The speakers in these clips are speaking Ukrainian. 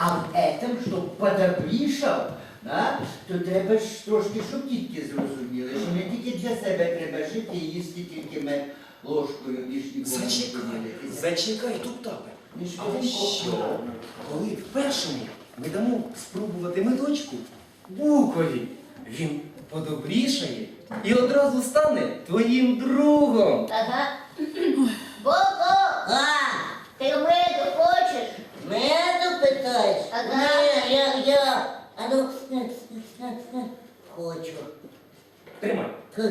А в этом, щоб подоблішав, да, то треба ж трошки, щоб тітки зрозуміли, що не тільки для себе треба жити і їсти тільки мед ложкою не Зачекай, поділитися. зачекай, тут тапе. Ми ж А що? Коли в першому ми дамо спробувати медочку букові, він подобрішає і одразу стане твоїм другом. Ага. А, Ти меду хочеш? Ага. Ні, я, я. А ну, хочу. Тримай. Х,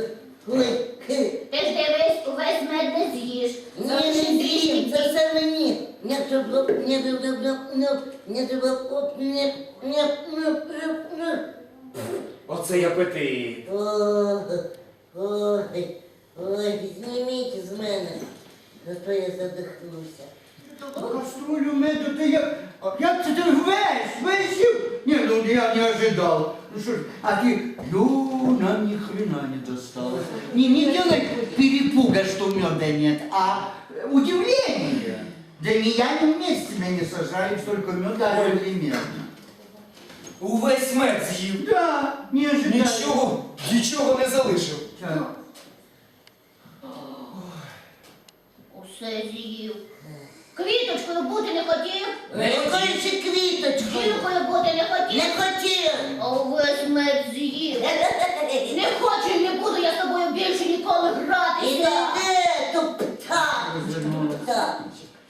Ой. Ти ж дивись, увесь мед не з'їш. Ні, не з'їм, це все мені. Не треба, не треба, не, не треба, не, не, не, не, не. Оцей апетит. Ой, ой, ой, зніміть з мене, а то я задихнуся. Каструлю меду, ти як, а як це ти весь, весь їв? Ні, ну я не ожидал. Ну что ж, а ты, ю, нам ни хрена не досталось. Не, не делай перепуга, что меда нет, а удивление. Да меня не вместе меня сажали, столько меда Ой. одновременно. Увесь мед з'їв. Да, не ожидал. Нічого, нічого не залишив. Так. Усе з'їв. Квіточкою бути не хотів? Не Якою ще квіточкою? Жінкою бути не хотів? Не хотів. А увесь мед з'їв. Не хочу і не буду я з тобою більше ніколи Іди, гратися. де, то птах. Розвернулася.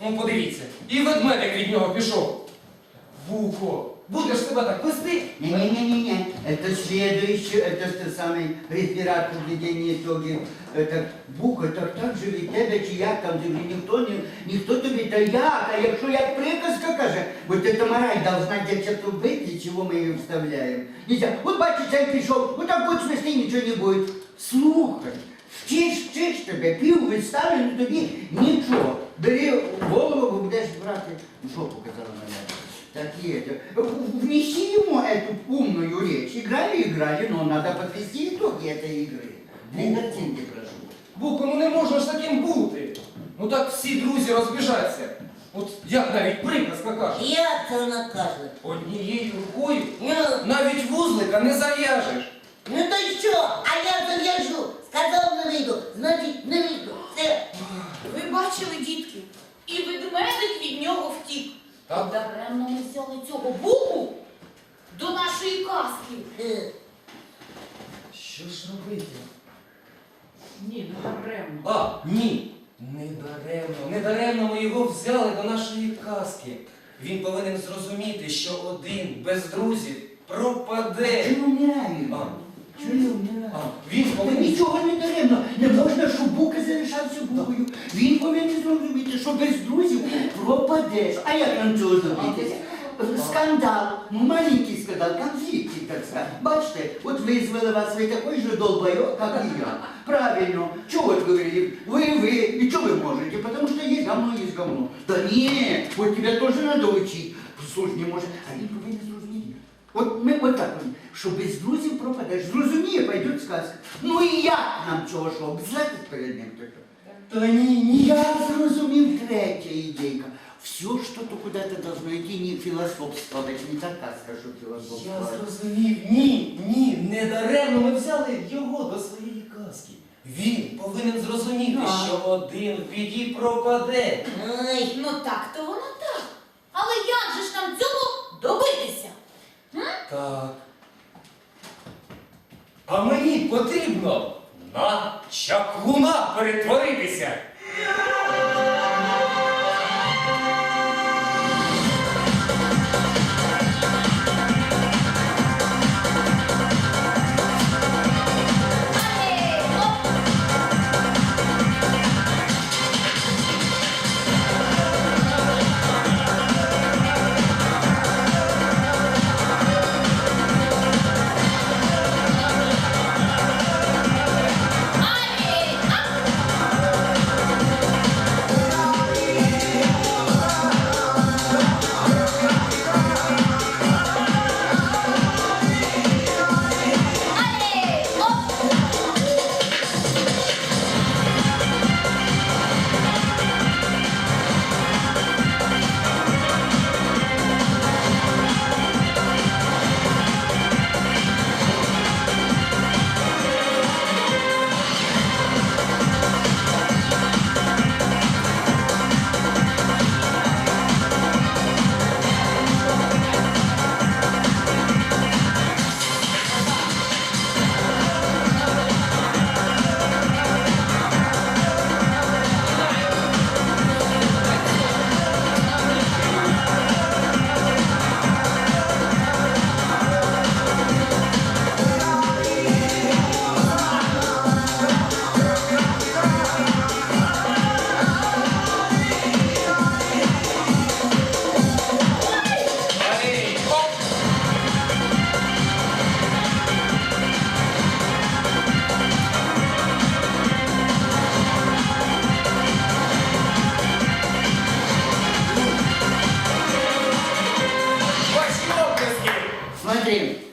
Ну, подивіться, і ведмедик від нього пішов. Вуко, будеш себе так вести? Не-не-не-не, это следующий, это ты самый реферат подведения итоги. Это бук, это так же від тебе, чи як там тобі ніхто не, ніхто тобі та як, а якщо як приказка каже, бо ти Тамарай должна дівчату бити, чого ми її вставляємо. Нельзя, от бачиш, цей пішов, от так будь свисти, нічого не буде. Слухай, вчиш, вчиш тебе, пів вистави, ну тобі нічого. Бери в голову, бо будеш брати. Ну що показала мене? Так и это. Внеси ему эту умную речь. Играли, играли, но надо подвести итоги этой игры. Две картинки прошу. Вуко, ну не можна ж таким бути. Ну так всі друзі розбіжаться. От як навіть приказка каже. Як це вона каже? Однією рукою Ну, навіть вузлика не зав'яжеш. ну то й що? А я зав'яжу. Сказав не вийду, значить не вийду. Все. Ви бачили, дітки, і ведмедик від нього втік. Так? Даремно ми взяли цього буку до нашої казки. Е, Що ж робити? Ні, не даремно. А, ні. Не даремно, не даремно ми його взяли до нашої казки. Він повинен зрозуміти, що один без друзів пропаде. Чому вмираю? А, Чому я вмираю? а, він Та повинен. нічого не даремно. Не можна, щоб Бука залишався букою. Він повинен зрозуміти, що без друзів пропадеш. А як нам цього зробити? Скандал, маленький скандал, конфликт, так сказать. Бачите, вот вызвали вас, вы такой же долбоёб, как и я. Правильно. Чего вот говорили? Вы, вы. И что вы можете? Потому что есть говно, есть говно. Да нет, вот тебя тоже надо учить. Слушай, не может. А він повинен зрозуміти. От ми отак, от, що без друзів пропадеш. Зрозуміє, пойдет сказка. Ну і як нам цього що, обзлати перед ним таке? Та ні, ні, я зрозумів третя ідейка. Все что-то куда-то должно идти, не философствовать, не така скажу Я философствовать. зрозумів, ні, ні, не даремно ми взяли його до своєї казки. Він повинен зрозуміти, Так. що один в біді пропаде. Ой, Ну так, то воно так. Але як же ж нам цього добитися? Так. А мені потрібно на чаклуна перетворитися.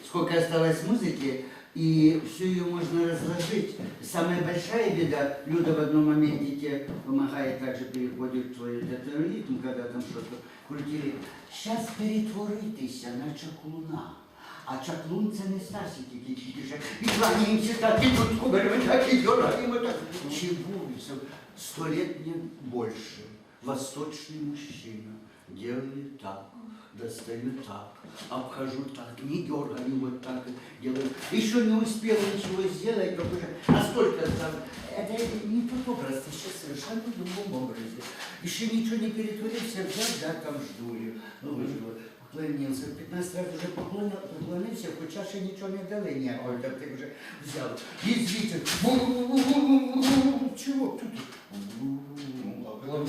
сколько осталось музыки, и всю ее можно разложить. Самая большая беда, Люда в одном моменте тебе помогает, также переходит в твой этот ритм, когда там что-то крутили. Сейчас перетворитися на чаклуна. А чаклун це не Стасик, який тільки же і кланяємося так, і тут кубарем, так, і дораємо так. Чебурицев, сто лет не больше. Восточный мужчина. Делаю так, Достаю так, обхожу так, не дергаю вот так, делаю. Еще не успел ничего сделать, как уже настолько там. Это не тот образ, ты сейчас совершенно в другом образе. Еще ничего не перетворился, взял, да, там жду ее. Ну, жду. Поклонился. 15 раз уже поклонил, поклонился, хоча ще нічого не дали. Ні, ой, так ти вже взяв. Їздите. Чого тут? Да,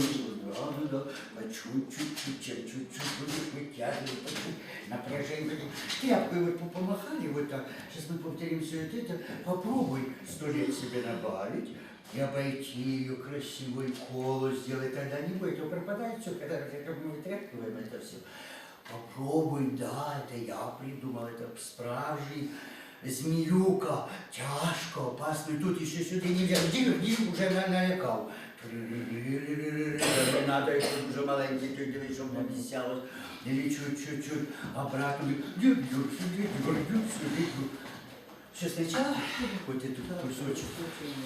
да, да. А чуть-чуть, чуть-чуть, чуть-чуть будешь вытягивать, потом напряжение. потом Тряпкой вот помахали вот так. Сейчас мы повторим все это. это. Попробуй сто лет себе набавить и обойти ее красивой колу сделать. Тогда не будет, то пропадает все, когда когда мы вытряхиваем это все. Попробуй, да, это я придумал, это справжний змеюка, тяжко, опасно. И Тут еще сюда нельзя. Где, где уже на- Надо якщо дуже маленькі, то диви, щоб не вісяло. или чуть-чуть-чуть обратно. А дюк, дюк, сюди, дюк, дюк, сюди, дюк. Сначала, вот этот кусочек,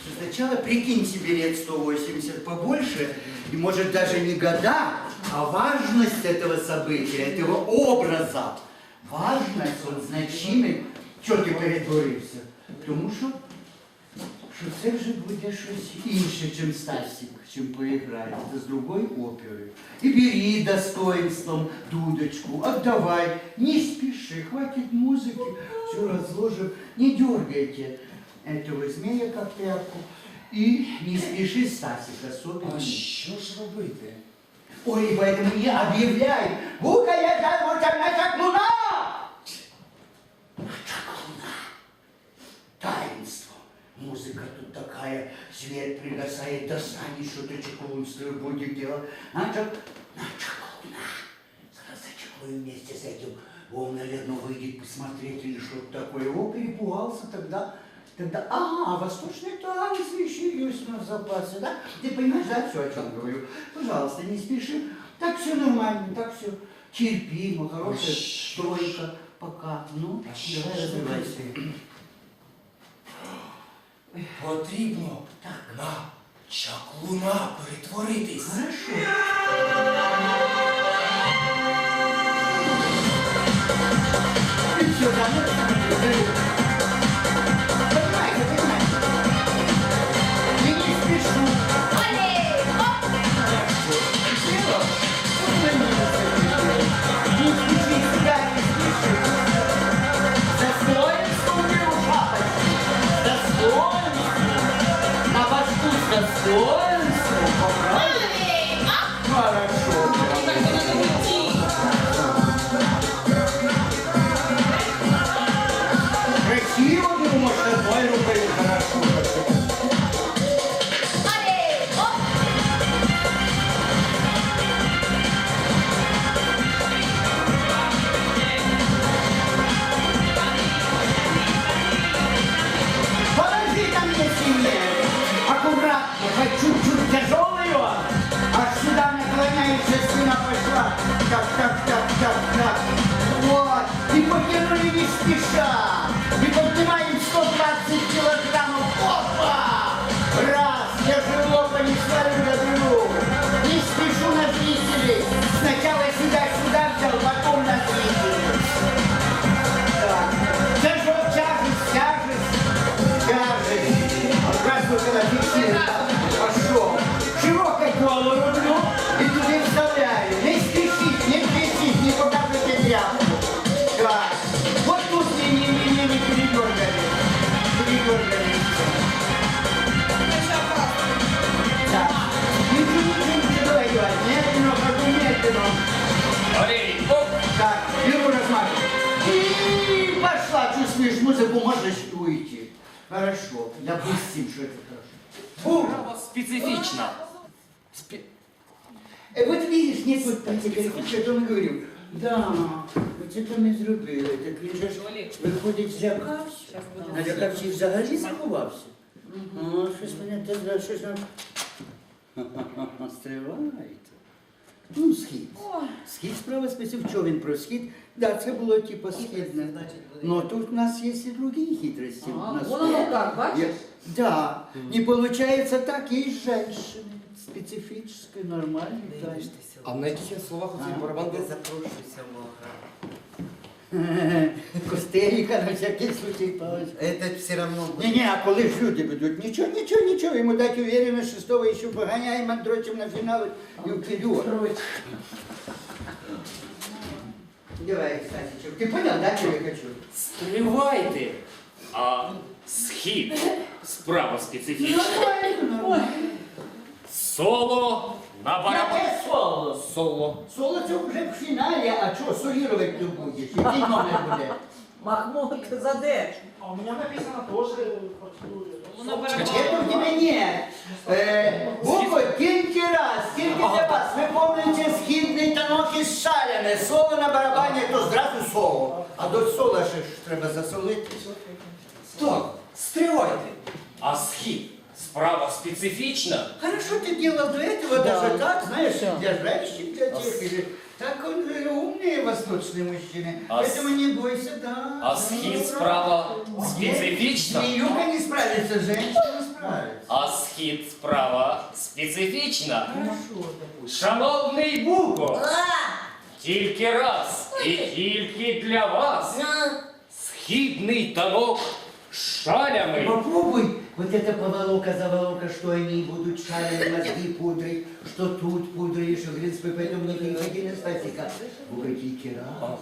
Все сначала прикинь себе лет 180 побольше, и может даже не года, а важность этого события, этого образа. Важность, он значимый. Чего ты перетворился? Потому что що це вже буде щось інше, чим Стасік, чим поіграє. Це з другої опери. І бери достоинством дудочку, отдавай, не спеши, хватит музыки, все разложим, не дергайте этого змея как тряпку. И не спеши, Стасик, особенно. А що ж робити? Ой, поэтому я объявляю, бука я дам вот на свет пригасает, достанет что-то чаклунство будет делать. На, чак... на чаклуна. Сразу зачаклую вместе с этим. Он, наверное, выйдет посмотреть или что-то такое. О, перепугался тогда. Тогда, ага, восточные танцы еще есть у нас в запасе, да? Ты понимаешь, да, все, о чем говорю? Пожалуйста, не спеши. Так все нормально, так все терпимо, хорошая стройка. Пока. Ну, А давай развивайся. Потрібно на чаклуна перетворитись. Хорошо. 오! Допустим, что это хорошо. Бум! Право специфічна. Спе- Э, вот видишь, нет вот специфично, что я говорю. Да, оце то ми зробили. Так він же ж виходить, злякався. Налякався і взагалі заховався. О, щось мене те, щось нам. Стривайте. Ну, схід. Схід справа списів, що він про схід. Да, це було типу східне. Но тут у нас є і другі хитрості. А, У нас вон оно как, бачиш? Є- Да. Не виходить так, есть женщины. Специфической, нормальной. А на яких словах у цей барабан запрошується в охрану. Костерика на всякий случай палочка. Это все равно будет. Не-не, а коли ж люди будуть? Нічого, нічого, нічого. Йому дати уверенность, шестого еще поганяємо, дрочим на фінал і вперед. Давай, Стасичек, ты понял, да, что я хочу? Стривайте! А схід справа специфічна. Соло на барабан. Яке соло? Соло. Соло це вже в фіналі, а що, солірувати ти будеш? Який номер буде? Махмуд, заде. А у меня написано тоже Это у тебя нет. Э, буква тільки раз, тільки для вас. Ви помните східний танок із шалями. Соло на барабані, то зразу соло. А до сола ще ж треба засолити. Так, стривайте. А схід справа специфічна. Хорошо ты делал до этого, даже так, знаешь, для женщин, для тех, или... Так он э, умные восточные мужчины. А Поэтому с- не бойся, да. А схід справа специфічна. Змеюка не справится, женщина справится. А схід справа специфічна. Шановний Буко, тільки раз і тільки для вас. Східний танок з шалями. Попробуй вот это поволока, заволока, что они будут шалями мозги пудрить, что тут пудришь, в принципе, поэтому не приходи на статика. Угодите раз.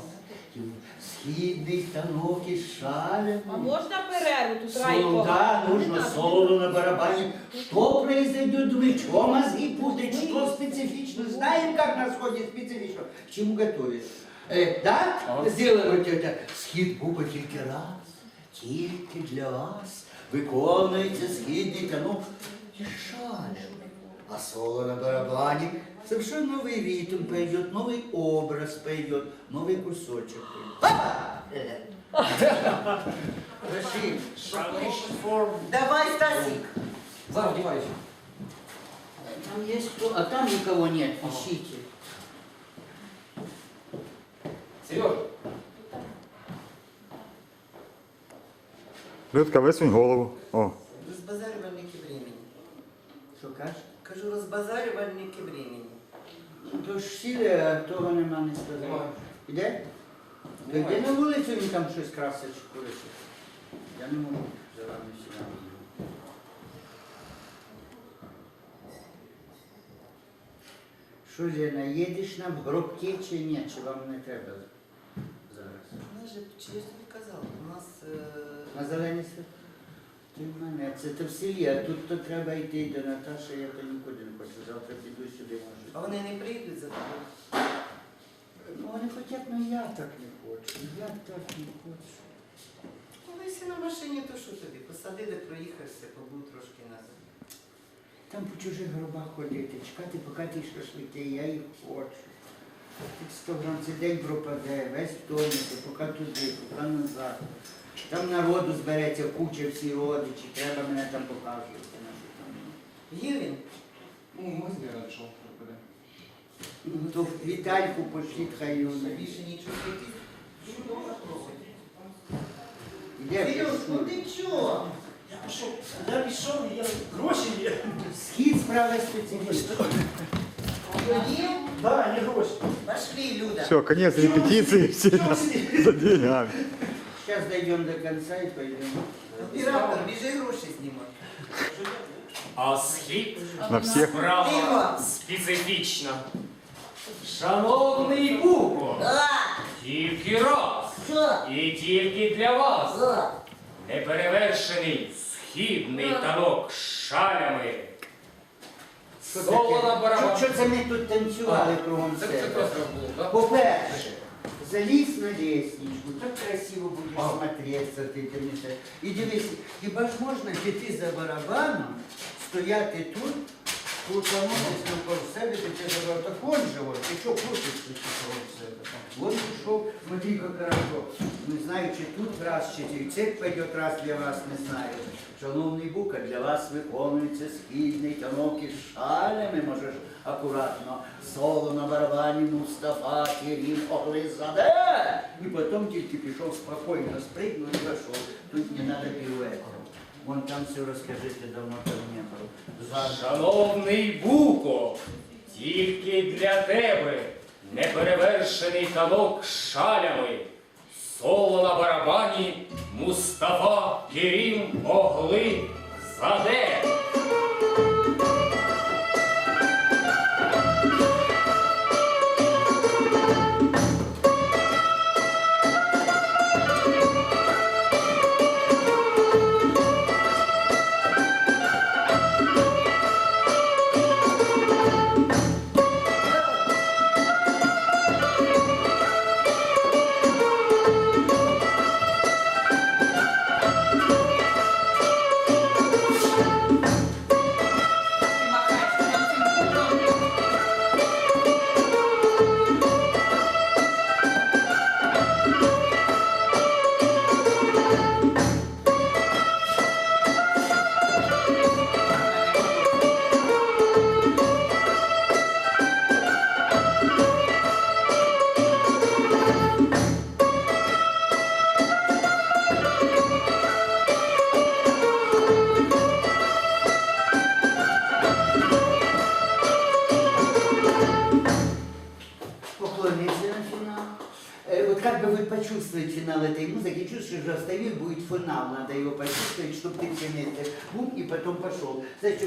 Східний станок із шалями. А можна перерву тут райко? Соло, да, нужно соло на барабане. Что произойдет, думаешь, что мозги пудрить, что специфично? Знаем, как на сходе специфично. К чему готовишь? Э, да? Сделаем вот это. Схід буба тільки раз, тільки для вас. Виконується східний танок і шалем. А соло на барабане совершенно новый ритм пойдет, новый образ пойдет, новый кусочек пойдет. Рашид, Давай, Стасик. Зараз вдіваюся. Там есть кто, а там никого нет, ищите. Сереж, Людка, висунь голову. О, Розбазарювальники времени. Що кажеш? Кажу, розбазарювальники времени. То ж сіли, а того нема не сказав. Іде? То йде на вулицю, він там щось красить чи курить. Я не можу за вами сюди. Що, Лена, їдеш нам гробки чи ні? Чи вам не треба зараз? Нас же, чи я ж тобі казала, у нас... е, На зелені світ? Ти в мене, це то в селі, а тут то треба йти до Наташі, я то нікуди не хочу. Завтра піду сюди, може. А вони не прийдуть за тобою. Ну, вони хочуть, ну я так не хочу. Я так не хочу. Коли си на машині, то що тобі? Посадили, проїхався, побув трошки нас. Там по чужих гробах ходити, чекати, поки ті шашлики, я їх хочу. Тут 100 грам цей день пропаде, весь втомиться, поки туди, поки назад. Там народу збереться куча всі родичі, треба мене там показувати. на що там. Гірін, ну, ми збирали, що припаде. Ну, то Вітальку пошліть хай його більше навіщо. нічого не йти. Іде Сереж, ну вже ти чого? Я пішов, я пішов, я гроші є. схід справи специфічний. Тоді Да, є гроші. пошли, Люда. все, конец репетиции, все Чого на- сидіти? за деньгами. Зараз дійдемо до кінця і пойдемо. Оператор, біжи гроші знімати. А схід На всех. справа специфічна. Шановний Буко, Да, тільки раз і тільки для вас. Да. Неперевершений східний танок з шалями. Що Соло на барабан. Що, це ми тут танцювали кругом Це, це себе? просто було, так? По-перше, залізь на лестничку, так красиво будеш смотреться, ти не те. І дивись, хіба ж можна піти за барабаном, стояти тут Крутанулись навколо себе, так он же вот, ты что крутишься навколо себе? Ушел, смотри, как хорошо. Не знаю, чи тут раз, чи цепь пойдет раз для вас, не знаю. Шановний Бука, для вас виконується східний тянок із шалями, можеш акуратно. Соло на барабані Мустафа, Керім, Оглизаде. І потім тільки пішов спокійно, спригнув і пішов. Тут не треба піруетом. Вон там все розкажите, давно там Шановний Буко, тільки для тебе неперевершений танок шалями. Соло на барабані Мустафа Керім Огли Заде.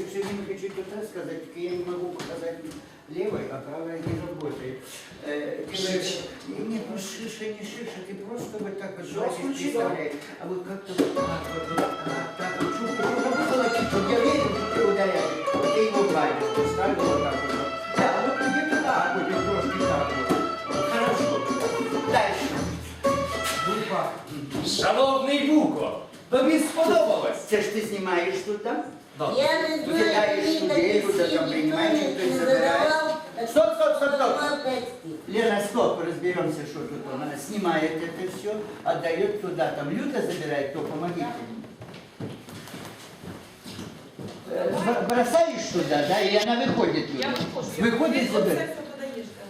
пошел. Знаете, что все время хочу что-то сказать, только я не могу показать левой, а правая не работает. Э, ты говоришь, нет, ну шиша, не шиша, ты просто вот так вот жестко представляешь, а вот как-то вот так вот, вот так, так вот, чувствую, что работала кипа, я верю, что ты ударяешь, вот ты его гладишь, поставил вот так вот. Да, вот где-то так вот, и просто так вот. Хорошо. Дальше. Бульба. Шановний Буко, тобі сподобалось? Це ж ти знімаєш тут, так? Я не знаю, Кидаєш мені людей, такі куди там всі приймаєш, ніхто хтось не забирає. задавав. Стоп, стоп, стоп, стоп. Нема текстів. Лена, стоп, разберемся, что тут он. Она снимает это все, отдает туда. Там Люда забирает, то помогите мне. Э, б- Бросаешь туда, да, и она выходит Я туда. виходжу. Выходит, Оце забирает.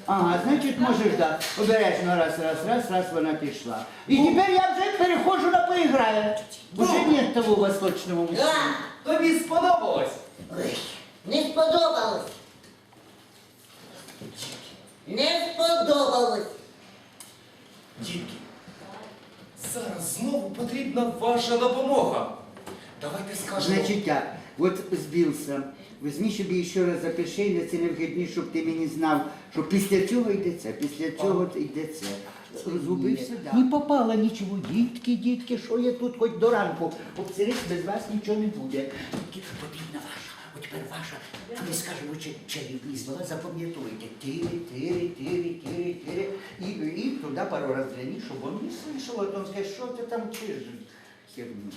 Так. Ага, значить можеш, да. Обережно раз, раз, раз, раз вона пішла. І тепер я вже переходжу на поіграю. Уже нет того восточного мужчины. Да, Тобі сподобалось? Ой, не сподобалось. Не сподобалось. Дітки, зараз знову потрібна ваша допомога. Давайте скажемо. Значить так, от збився. Візьми собі ще раз запиши на ці невгідні, щоб ти мені знав, що після цього йде це, після цього йде це. Розгубився, да. Не попало нічого, дітки, дітки, що я тут хоч до ранку. Обцерись, без вас нічого не буде. Потрібна ваша, от тепер ваша, тобі скажемо, чи чарівні слова запам'ятуйте. Тири, тири, тири, тири, тири. І, і туди пару раз гляни, щоб він не слышав, а то він скаже, що ти там чижиш? Херню.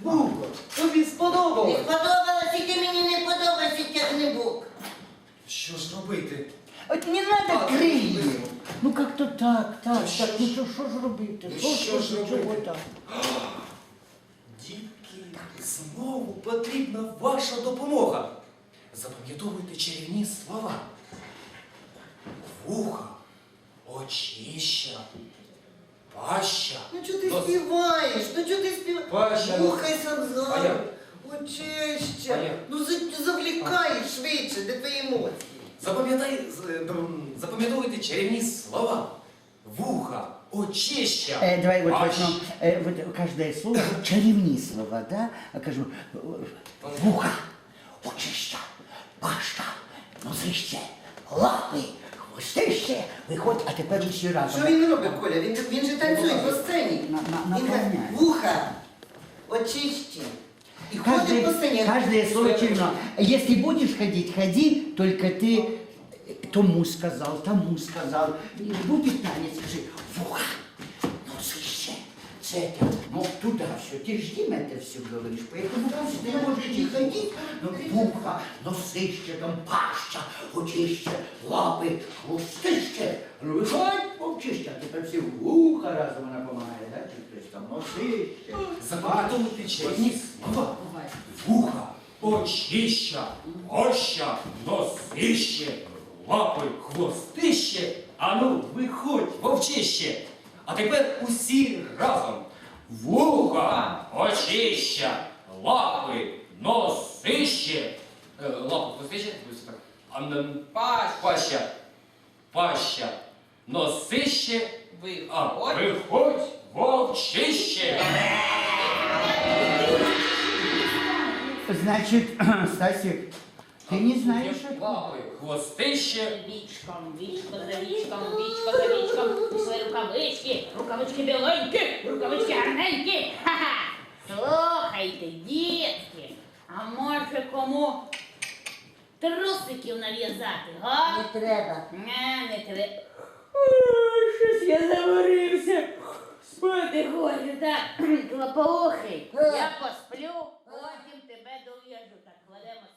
Буко, Тобі Не сподобалось. сподобалось, і ти мені не подобається тягнебок. Що ж робити? От не надо А, крылья. ви- Ну как-то так, так, Та що так, ну ж- що, що ж робити? Ну, Що, що ж чого робити? так? Дітки, знову потрібна ваша допомога. Запам'ятовуйте чарівні слова. Вуха, очища, паща. співаєш? Ну чого ти співаєш? Паща, нос. Слухай сам А зараз. як? А Очища. як? Ну за- завлікаєш швидше, де твої емоції. Запам'ятай, з- е, м, запам'ятовуйте чарівні слова. Вуха, очища. Э, давай вот паща. возьмем э, вот каждое слово, чарівні слова, да? А кажу, э, вуха, очища, пашта, нозище, лапи, хвостище, виходь, а тепер ще раз. Що він робить, Коля? Він, він же танцює по сцені. На- на- Він каже, наповняє. вуха, очищі. І ходить по сцені. каждое слово черно. Если будешь ходить, ходи, только ты тому сказал, тому сказал. Будь будет скажи, вуха, носище, Сетя, ну туда все, ты ж им это все говоришь, поэтому раз ты можешь не ходить, но пуха, носище, там паща, очище, лапы, хвостище, ну виходь, мовчище, а тепер всі вуха разом вона помагає, да? Чи хтось там носище, Запам'ятовувати Одні честь. слова. Вуха, очища, оща, носище, лапи, хвостище. Ану, виходь, вовчище. А тепер усі разом. Вуха, очища, лапи, носище. Е, лапи, ось так. А, Паща, паща, носище, а виходь, вовчище. Значит, Стасик, ты не знаешь этого? Лапи, хвостище, Вічком, вічко за вічком, вічко за вічком, пішли рукавички, рукавички біленькі, рукавички гарненькі. Ха-ха! Слухайте, дітки, а може кому трусиків нав'язати, га? Не треба. Не, не треба. Ой, Щось я заварився. Спати хочу, так. Клопоухий. Я по